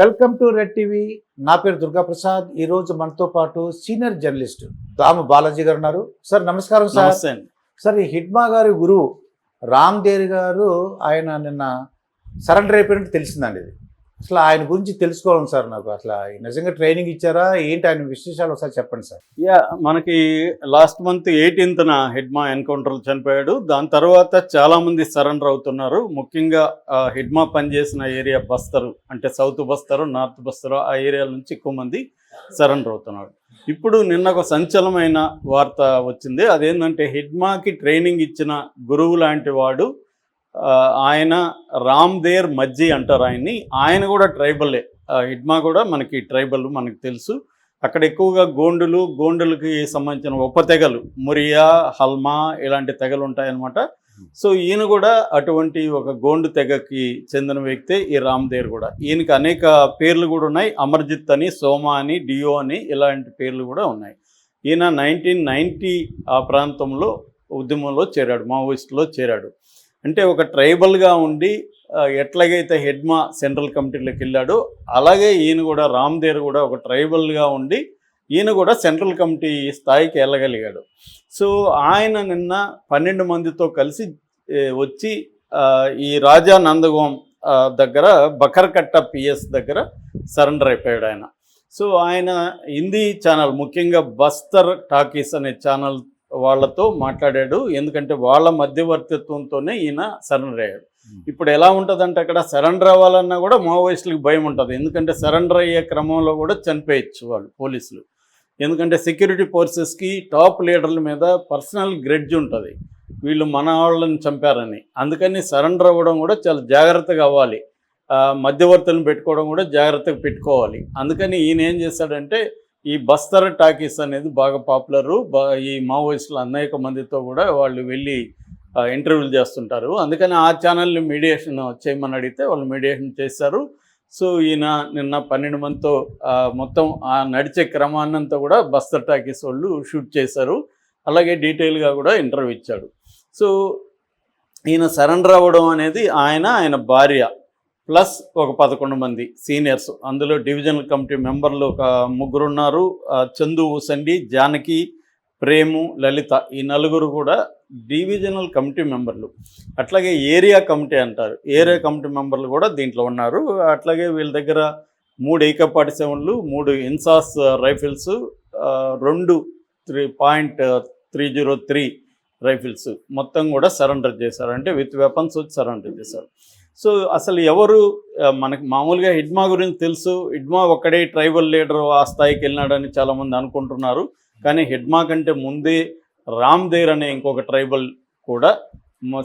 Welcome to red TV. నా పేరు దుర్గా ప్రసాద్ ఈ రోజు మనతో పాటు సీనియర్ జర్నలిస్ట్ రాము బాలాజీ గారు ఉన్నారు. సార్ నమస్కారం సార్. సార్ ఈ హిడ్మా గారి గురువు రామ్ దేర్ గారు ఆయన నిన్న సరెండర్ అయిపోయినట్టు తెలిసిందండి ఇది. అసలు ఆయన గురించి తెలుసుకోవాలి సార్ నాకు. అసలు నిజంగా ట్రైనింగ్ ఇచ్చారా? ఏంటి ఆయన విశేషాలు ఒకసారి చెప్పండి సార్. యా మనకి లాస్ట్ మంత్ ఎయిటీన్త్న హెడ్మా ఎన్కౌంటర్లు చనిపోయాడు. దాని తర్వాత చాలామంది సరెండర్ అవుతున్నారు. ముఖ్యంగా హెడ్మా పనిచేసిన ఏరియా బస్తరు అంటే సౌత్ బస్తరు నార్త్ బస్తరు ఆ ఏరియాల నుంచి ఎక్కువ మంది సరెండర్ అవుతున్నారు. ఇప్పుడు నిన్న ఒక సంచలనమైన వార్త వచ్చింది. అదేంటంటే హెడ్మాకి ట్రైనింగ్ ఇచ్చిన గురువు లాంటి వాడు ఆయన రామ్దేర్ మజ్జి అంటారు ఆయన్ని. ఆయన కూడా ట్రైబలే. హిడ్మా కూడా మనకి ట్రైబల్ మనకు తెలుసు. అక్కడ ఎక్కువగా గోండులు గోండులకి సంబంధించిన ఉప తెగలు మురియా హల్మా ఇలాంటి తెగలు ఉంటాయన్నమాట. సో ఈయన కూడా అటువంటి ఒక గోండు తెగకి చెందిన వ్యక్తే ఈ రామ్దేర్ కూడా. ఈయనకి అనేక పేర్లు కూడా ఉన్నాయి. అమర్జిత్ అని సోమా అని డియో అని ఇలాంటి పేర్లు కూడా ఉన్నాయి. ఈయన నైన్టీన్ నైంటీ ఆ ప్రాంతంలో ఉద్యమంలో చేరాడు మావోయిస్టులో చేరాడు. అంటే ఒక ట్రైబల్గా ఉండి ఎట్లాగైతే హెడ్మా సెంట్రల్ కమిటీలోకి వెళ్ళాడో అలాగే ఈయన కూడా రామ్దేర్ కూడా ఒక ట్రైబల్గా ఉండి ఈయన కూడా సెంట్రల్ కమిటీ స్థాయికి వెళ్ళగలిగాడు. సో ఆయన నిన్న పన్నెండు మందితో కలిసి వచ్చి ఈ రాజా నందగోం దగ్గర బకర్కట్ట పిఎస్ దగ్గర సరెండర్ అయిపోయాడు ఆయన. సో ఆయన హిందీ ఛానల్ ముఖ్యంగా బస్తర్ టాకీస్ అనే ఛానల్ వాళ్ళతో మాట్లాడాడు. ఎందుకంటే వాళ్ళ మధ్యవర్తిత్వంతోనే ఈయన సరెండర్ అయ్యాడు. ఇప్పుడు ఎలా ఉంటుందంటే అక్కడ సరెండర్ అవ్వాలన్నా కూడా మావోయిస్టులకు భయం ఉంటుంది. ఎందుకంటే సరెండర్ అయ్యే క్రమంలో కూడా చనిపోయచ్చు వాళ్ళు పోలీసులు. ఎందుకంటే సెక్యూరిటీ ఫోర్సెస్కి టాప్ లీడర్ల మీద పర్సనల్ గ్రెడ్జ్ ఉంటుంది. వీళ్ళు మన వాళ్ళని చంపారని. అందుకని సరెండర్ అవ్వడం కూడా చాలా జాగ్రత్తగా అవ్వాలి. మధ్యవర్తులను పెట్టుకోవడం కూడా జాగ్రత్తగా పెట్టుకోవాలి. అందుకని ఈయన ఏం చేశాడంటే ఈ బస్తర్ టాకీస్ అనేది బాగా పాపులరు. బా ఈ మావోయిస్టులు అనేక మందితో కూడా వాళ్ళు వెళ్ళి ఇంటర్వ్యూలు చేస్తుంటారు. అందుకని ఆ ఛానల్ని మీడియేషన్ చేయమని అడిగితే వాళ్ళు మీడియేషన్ చేశారు. సో ఈయన నిన్న పన్నెండు మందితో మొత్తం ఆ నడిచే క్రమాన్నంతా కూడా బస్తర్ టాకీస్ వాళ్ళు షూట్ చేశారు. అలాగే డీటెయిల్గా కూడా ఇంటర్వ్యూ ఇచ్చాడు. సో ఈయన సరెండర్ అవ్వడం అనేది ఆయన ఆయన భార్య. ప్లస్ ఒక పదకొండు మంది సీనియర్స్. అందులో డివిజనల్ కమిటీ మెంబర్లు ఒక ముగ్గురు ఉన్నారు చందు ఊసండి జానకి ప్రేము లలిత ఈ నలుగురు కూడా డివిజనల్ కమిటీ మెంబర్లు. అట్లాగే ఏరియా కమిటీ అంటారు. ఏరియా కమిటీ మెంబర్లు కూడా దీంట్లో ఉన్నారు. అట్లాగే వీళ్ళ దగ్గర మూడు ఏకపాటి సెవెన్లు మూడు ఇన్సాస్ రైఫిల్స్ రెండు three point three zero three rifles. మొత్తం కూడా సరెండర్ చేశారు. అంటే విత్ వెపన్స్ వచ్చి సరెండర్ చేశారు. సో అసలు ఎవరు మనకు మనకి మామూలుగా హిడ్మా గురించి తెలుసు. హిడ్మా ఒక్కడే ట్రైబల్ లీడర్ ఆ స్థాయికి వెళ్ళినాడని చాలామంది అనుకుంటున్నారు. కానీ హిడ్మా కంటే ముందే రామ్ దేర్ అనే ఇంకొక ట్రైబల్ కూడా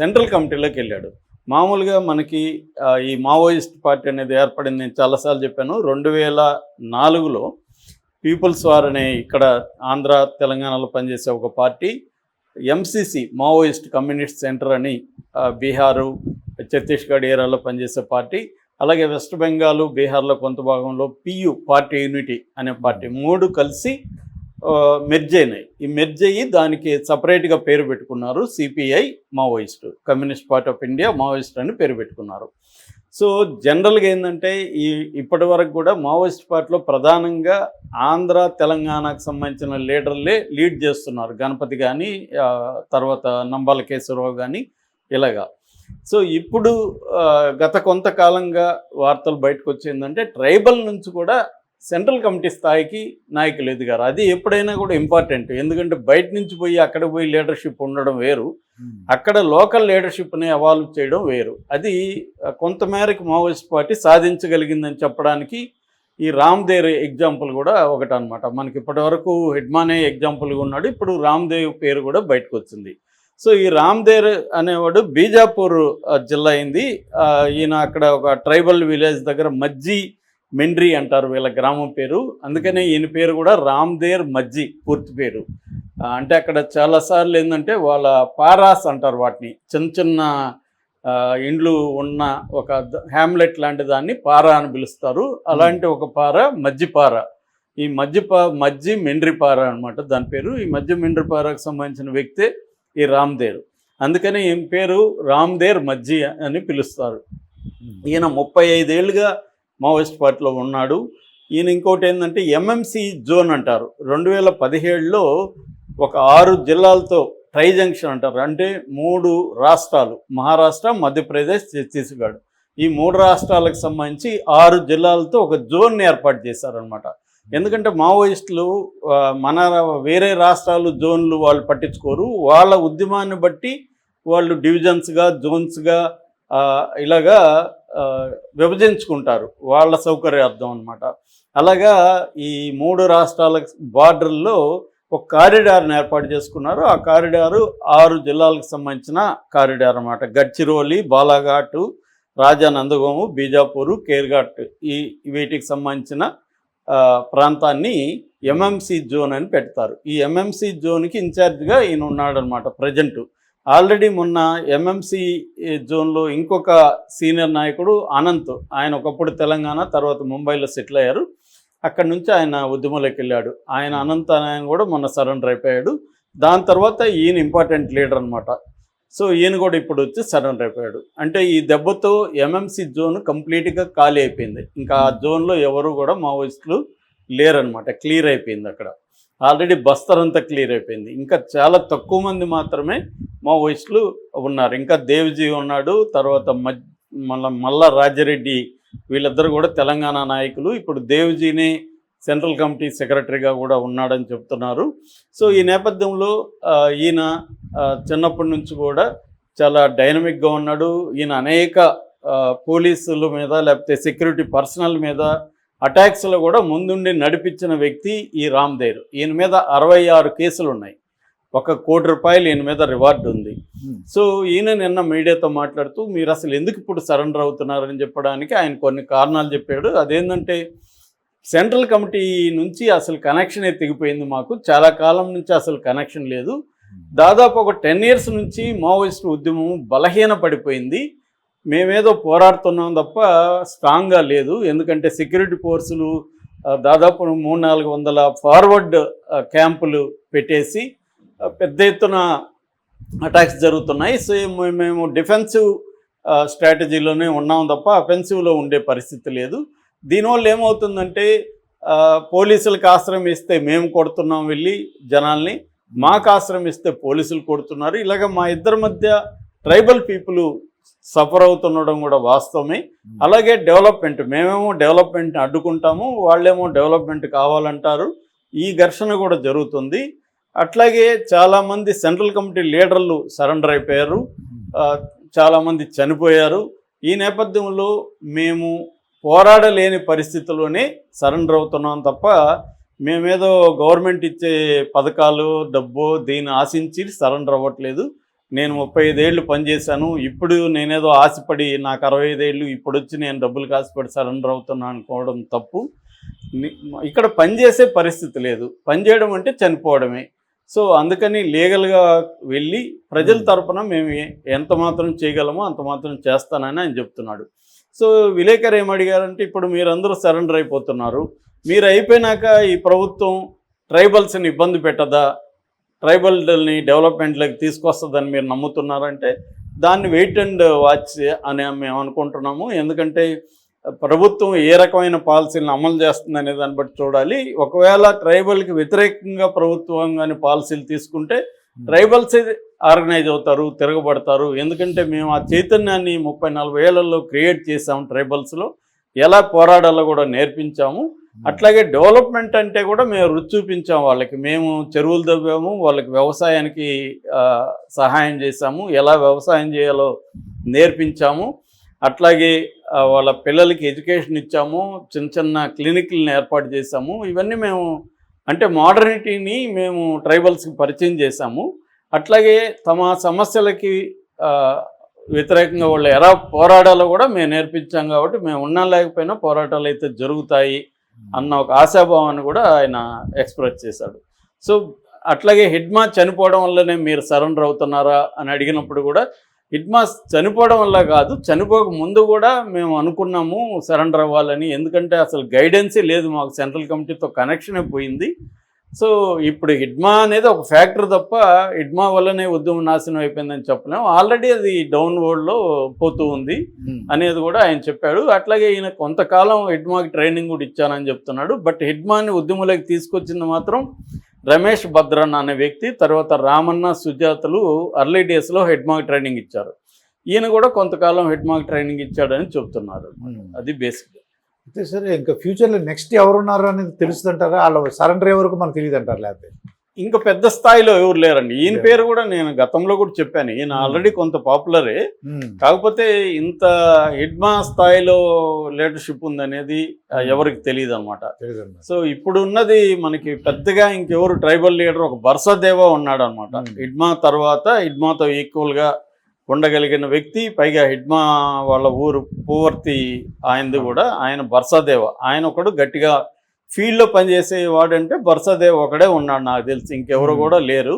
సెంట్రల్ కమిటీలోకి వెళ్ళాడు. మామూలుగా మనకి ఈ మావోయిస్ట్ పార్టీ అనేది ఏర్పడింది నేను చాలాసార్లు చెప్పాను. రెండు వేల నాలుగులో పీపుల్స్ వార్ అనే ఇక్కడ ఆంధ్ర తెలంగాణలో పనిచేసే ఒక party MCC Maoist communist centre అని బీహారు ఛత్తీస్గఢ్ ఏరియాలో పనిచేసే పార్టీ అలాగే వెస్ట్ బెంగాల్ బీహార్లో కొంత భాగంలో పియు పార్టీ యూనిటీ అనే పార్టీ మూడు కలిసి మెర్జ్ అయినాయి. ఈ మెర్జ్ అయ్యి దానికి సపరేట్గా పేరు పెట్టుకున్నారు CPI Maoist communist party of India Maoist అని పేరు పెట్టుకున్నారు. సో జనరల్గా ఏంటంటే ఈ ఇప్పటి వరకు కూడా మావోయిస్ట్ పార్టీలో ప్రధానంగా ఆంధ్ర తెలంగాణకు సంబంధించిన లీడర్లే లీడ్ చేస్తున్నారు. గణపతి కానీ తర్వాత నంబాల కేశవరావు కానీ ఇలాగా. సో ఇప్పుడు గత కొంతకాలంగా వార్తలు బయటకు వచ్చిందంటే ట్రైబల్ నుంచి కూడా సెంట్రల్ కమిటీ స్థాయికి నాయకులు ఎదిగారు. అది ఎప్పుడైనా కూడా ఇంపార్టెంట్. ఎందుకంటే బయట నుంచి పోయి అక్కడ పోయి లీడర్షిప్ ఉండడం వేరు. అక్కడ లోకల్ లీడర్షిప్ని అవాల్వ్ చేయడం వేరు. అది కొంతమేరకు మావోయిస్ట్ పార్టీ సాధించగలిగిందని చెప్పడానికి ఈ రామ్దేవ్ ఎగ్జాంపుల్ కూడా ఒకటి అనమాట మనకి ఇప్పటివరకు హెడ్మానే ఎగ్జాంపుల్గా ఉన్నాడు. ఇప్పుడు రామ్దేవ్ పేరు కూడా బయటకు వచ్చింది సో ఈ రామ్దేవ్ అనేవాడు బీజాపూర్ జిల్లా అయింది. ఈయన అక్కడ ఒక ట్రైబల్ విలేజ్ దగ్గర మజ్జి మెండ్రి అంటారు వీళ్ళ గ్రామం పేరు. అందుకనే ఈయన పేరు కూడా రామ్దేర్ మజ్జి పూర్తి పేరు. అంటే అక్కడ చాలాసార్లు ఏంటంటే వాళ్ళ పారాస్ అంటారు వాటిని. చిన్న చిన్న ఇండ్లు ఉన్న ఒక హ్యామ్లెట్ లాంటి దాన్ని పారా అని పిలుస్తారు. అలాంటి ఒక పార మజ్జిపార ఈ మజ్జి పా మజ్జి మెండ్రిపార అనమాట దాని పేరు. ఈ మజ్జి మెండ్రిపారకు సంబంధించిన వ్యక్తే ఈ రామ్దేర్. అందుకని ఈయన పేరు రామ్దేర్ మజ్జి అని పిలుస్తారు. ఈయన ముప్పై ఐదేళ్ళుగా మావోయిస్ట్ పార్టీలో ఉన్నాడు. ఈయన ఇంకోటి ఏంటంటే ఎంఎంసి జోన్ అంటారు. రెండు వేల పదిహేడులో ఒక ఆరు జిల్లాలతో ట్రై జంక్షన్ అంటారు. అంటే మూడు రాష్ట్రాలు మహారాష్ట్ర మధ్యప్రదేశ్ ఛత్తీస్గఢ్ ఈ మూడు రాష్ట్రాలకు సంబంధించి ఆరు జిల్లాలతో ఒక జోన్ ఏర్పాటు చేశారనమాట ఎందుకంటే మావోయిస్టులు మన వేరే రాష్ట్రాలు జోన్లు వాళ్ళు పట్టించుకోరు. వాళ్ళ ఉద్యమాన్ని బట్టి వాళ్ళు డివిజన్స్గా జోన్స్గా ఇలాగా విభజించుకుంటారు. వాళ్ళ సౌకర్యార్థం అనమాట అలాగా ఈ మూడు రాష్ట్రాల బార్డర్లో ఒక కారిడార్ని ఏర్పాటు చేసుకున్నారు. ఆ కారిడారు ఆరు జిల్లాలకు సంబంధించిన కారిడార్ అనమాట గడ్చిరోలి బాలాఘాటు రాజానందగోము బీజాపూరు కేర్ఘాట్ ఈ వీటికి సంబంధించిన ప్రాంతాన్ని ఎంఎంసి జోన్ అని పెడతారు. ఈ ఎంఎంసి జోన్కి ఇన్ఛార్జ్గా ఈయన ఉన్నాడనమాట ప్రజెంటు. ఆల్రెడీ మొన్న ఎంఎంసి జోన్లో ఇంకొక సీనియర్ నాయకుడు అనంత్ ఆయన ఒకప్పుడు తెలంగాణ తర్వాత ముంబైలో సెటిల్ అయ్యారు. అక్కడి నుంచి ఆయన ఉద్యమంలోకి వెళ్ళాడు. ఆయన అనంత్ అనే ఆయన కూడా మొన్న సరెండర్ అయిపోయాడు. దాని తర్వాత ఈయన ఇంపార్టెంట్ లీడర్ అనమాట సో ఈయన కూడా ఇప్పుడు వచ్చి సరెండర్ అయిపోయాడు. అంటే ఈ దెబ్బతో ఎంఎంసి జోన్ కంప్లీట్గా ఖాళీ అయిపోయింది. ఇంకా ఆ జోన్లో ఎవరు కూడా మావోయిస్టులు లేరనమాట క్లియర్ అయిపోయింది అక్కడ. ఆల్రెడీ బస్తర్ అంతా క్లియర్ అయిపోయింది. ఇంకా చాలా తక్కువ మంది మాత్రమే మావోయిస్టులు ఉన్నారు. ఇంకా దేవ్జీ ఉన్నాడు తర్వాత మజ్ మళ్ళా మల్లా రాజరెడ్డి వీళ్ళిద్దరు కూడా తెలంగాణ నాయకులు. ఇప్పుడు దేవ్జీని సెంట్రల్ కమిటీ సెక్రటరీగా కూడా ఉన్నాడని చెప్తున్నారు. సో ఈ నేపథ్యంలో ఈయన చిన్నప్పటి నుంచి కూడా చాలా డైనమిక్గా ఉన్నాడు. ఈయన అనేక పోలీసుల మీద లేకపోతే సెక్యూరిటీ పర్సనల్ మీద అటాక్స్లో కూడా ముందుండి నడిపించిన వ్యక్తి ఈ రామ్దేర్ ఈయన మీద అరవై ఆరు కేసులు ఉన్నాయి ఒక కోటి రూపాయలు ఈయన మీద రివార్డు ఉంది. సో ఈయన నిన్న మీడియాతో మాట్లాడుతూ మీరు అసలు ఎందుకు ఇప్పుడు సరెండర్ అవుతున్నారని చెప్పడానికి ఆయన కొన్ని కారణాలు చెప్పాడు. అదేంటంటే సెంట్రల్ కమిటీ నుంచి అసలు కనెక్షనే తెగిపోయింది మాకు. చాలా కాలం నుంచి అసలు కనెక్షన్ లేదు. దాదాపు ఒక టెన్ ఇయర్స్ నుంచి మావోయిస్ట్ ఉద్యమం బలహీన పడిపోయింది మేమేదో పోరాడుతున్నాం తప్ప స్ట్రాంగ్గా లేదు. ఎందుకంటే సెక్యూరిటీ ఫోర్సులు దాదాపు మూడు నాలుగు వందల ఫార్వర్డ్ క్యాంపులు పెట్టేసి పెద్ద ఎత్తున అటాక్స్ జరుగుతున్నాయి. సో మేము డిఫెన్సివ్ స్ట్రాటజీలోనే ఉన్నాం తప్ప అఫెన్సివ్లో ఉండే పరిస్థితి లేదు. దీనివల్ల ఏమవుతుందంటే పోలీసులకు ఆశ్రయం ఇస్తే మేము కొడుతున్నాం వెళ్ళి జనాల్ని మాకు ఆశ్రయం ఇస్తే పోలీసులు కొడుతున్నారు. ఇలాగ మా ఇద్దరి మధ్య ట్రైబల్ పీపుల్ సఫర్ అవుతుండడం కూడా వాస్తవమే. అలాగే డెవలప్మెంట్ మేమేమో డెవలప్మెంట్ అడ్డుకుంటాము వాళ్ళేమో డెవలప్మెంట్ కావాలంటారు. ఈ ఘర్షణ కూడా జరుగుతుంది. అట్లాగే చాలామంది సెంట్రల్ కమిటీ లీడర్లు సరెండర్ అయిపోయారు. చాలామంది చనిపోయారు. ఈ నేపథ్యంలో మేము పోరాడలేని పరిస్థితిలోనే సరెండర్ అవుతున్నాం తప్ప మేమేదో గవర్నమెంట్ ఇచ్చే పథకాలు డబ్బు దీన్ని ఆశించి సరెండర్ అవ్వట్లేదు. నేను ముప్పై ఐదేళ్ళు పనిచేశాను. ఇప్పుడు నేనేదో ఆశపడి నాకు అరవై ఐదేళ్ళు ఇప్పుడు వచ్చి నేను డబ్బులు కాసిపడి సరెండర్ అవుతున్నాను అనుకోవడం తప్పు. ఇక్కడ పనిచేసే పరిస్థితి లేదు. పనిచేయడం అంటే చనిపోవడమే. సో అందుకని లీగల్గా వెళ్ళి ప్రజల తరపున మేము ఎంత మాత్రం చేయగలమో అంత మాత్రం చేస్తానని ఆయన చెప్తున్నాడు. సో విలేకరు ఏమడిగారంటే ఇప్పుడు మీరందరూ సరెండర్ అయిపోతున్నారు. మీరు అయిపోయినాక ఈ ప్రభుత్వం ట్రైబల్స్ని ఇబ్బంది పెట్టదా? ట్రైబల్ని డెవలప్మెంట్లోకి తీసుకొస్తుందని మీరు నమ్ముతున్నారంటే దాన్ని వెయిట్ అండ్ వాచ్ అని మేము అనుకుంటున్నాము. ఎందుకంటే ప్రభుత్వం ఏ రకమైన పాలసీలను అమలు చేస్తుంది అనే దాన్ని బట్టి చూడాలి. ఒకవేళ ట్రైబల్కి వ్యతిరేకంగా ప్రభుత్వం కానీ పాలసీలు తీసుకుంటే ట్రైబల్స్ ఆర్గనైజ్ అవుతారు తిరగబడతారు. ఎందుకంటే మేము ఆ చైతన్యాన్ని ముప్పై నలభై ఏళ్ళలో క్రియేట్ చేసాము ట్రైబల్స్లో. ఎలా పోరాడాలో కూడా నేర్పించాము. Hmm. అట్లాగే డెవలప్మెంట్ అంటే కూడా మేము రుచి చూపించాము వాళ్ళకి. మేము చెరువులు తవ్వాము వాళ్ళకి వ్యవసాయానికి సహాయం చేశాము. ఎలా వ్యవసాయం చేయాలో నేర్పించాము. అట్లాగే వాళ్ళ పిల్లలకి ఎడ్యుకేషన్ ఇచ్చాము. చిన్న చిన్న క్లినిక్లను ఏర్పాటు చేశాము. ఇవన్నీ మేము అంటే మోడర్నిటీని మేము ట్రైబల్స్కి పరిచయం చేశాము. అట్లాగే తమ సమస్యలకి వ్యతిరేకంగా వాళ్ళు ఎలా పోరాడాలో కూడా మేము నేర్పించాం కాబట్టి మేము ఉన్నా లేకపోయినా పోరాటాలు అయితే జరుగుతాయి. అన్న ఒక ఆశాభావాన్ని కూడా ఆయన ఎక్స్ప్రెస్ చేశాడు. సో అట్లాగే హిడ్మా చనిపోవడం వల్లనే మీరు సరెండర్ అవుతున్నారా అని అడిగినప్పుడు కూడా హిడ్మా చనిపోవడం వల్ల కాదు చనిపోక ముందు కూడా మేము అనుకున్నాము సరెండర్ అవ్వాలని. ఎందుకంటే అసలు గైడెన్సే లేదు మాకు సెంట్రల్ కమిటీతో కనెక్షనే పోయింది. సో ఇప్పుడు హిడ్మా అనేది ఒక ఫ్యాక్టర్ తప్ప హిడ్మా వల్లనే ఉద్యమం నాశనం అయిపోయిందని చెప్పలేం. ఆల్రెడీ అది డౌన్లో పోతూ ఉంది అనేది కూడా ఆయన చెప్పాడు. అట్లాగే ఈయన కొంతకాలం హిడ్మాకి ట్రైనింగ్ కూడా ఇచ్చానని చెప్తున్నాడు. బట్ హిడ్మాని ఉద్యమంలోకి తీసుకొచ్చింది మాత్రం రమేష్ భద్రన్న అనే వ్యక్తి తర్వాత రామన్న సుజాతలు అర్లీ డేస్లో హెడ్మాకి ట్రైనింగ్ ఇచ్చారు. ఈయన కూడా కొంతకాలం హెడ్మాకి ట్రైనింగ్ ఇచ్చాడని చెప్తున్నారు. అది బేసిక్ అయితే సరే ఇంకా ఫ్యూచర్లో నెక్స్ట్ ఎవరున్నారు అనేది తెలుస్తుంటారా? వాళ్ళ సరెండర్ అయ్యే వరకు మనకు తెలియదు అంటారు లేకపోతే. ఇంకా పెద్ద స్థాయిలో ఎవరు లేరండి. ఈయన పేరు కూడా నేను గతంలో కూడా చెప్పాను. ఈయన ఆల్రెడీ కొంత పాపులరే కాకపోతే ఇంత హిడ్మా స్థాయిలో లీడర్షిప్ ఉందనేది ఎవరికి తెలియదు అనమాట సో ఇప్పుడు ఉన్నది మనకి పెద్దగా ఇంకెవరు ట్రైబల్ లీడర్ ఒక బర్సదేవా ఉన్నాడు అనమాట. హిడ్మా తర్వాత హిడ్మాతో ఈక్వల్గా ఉండగలిగిన వ్యక్తి పైగా హిడ్మా వాళ్ళ ఊరు పూవర్తి ఆయనది కూడా ఆయన బర్సదేవ. ఆయన ఒకడు గట్టిగా ఫీల్డ్లో పనిచేసే వాడంటే బర్సదేవ్ ఒకడే ఉన్నాడు నాకు తెలిసి. ఇంకెవరు. కూడా లేరు.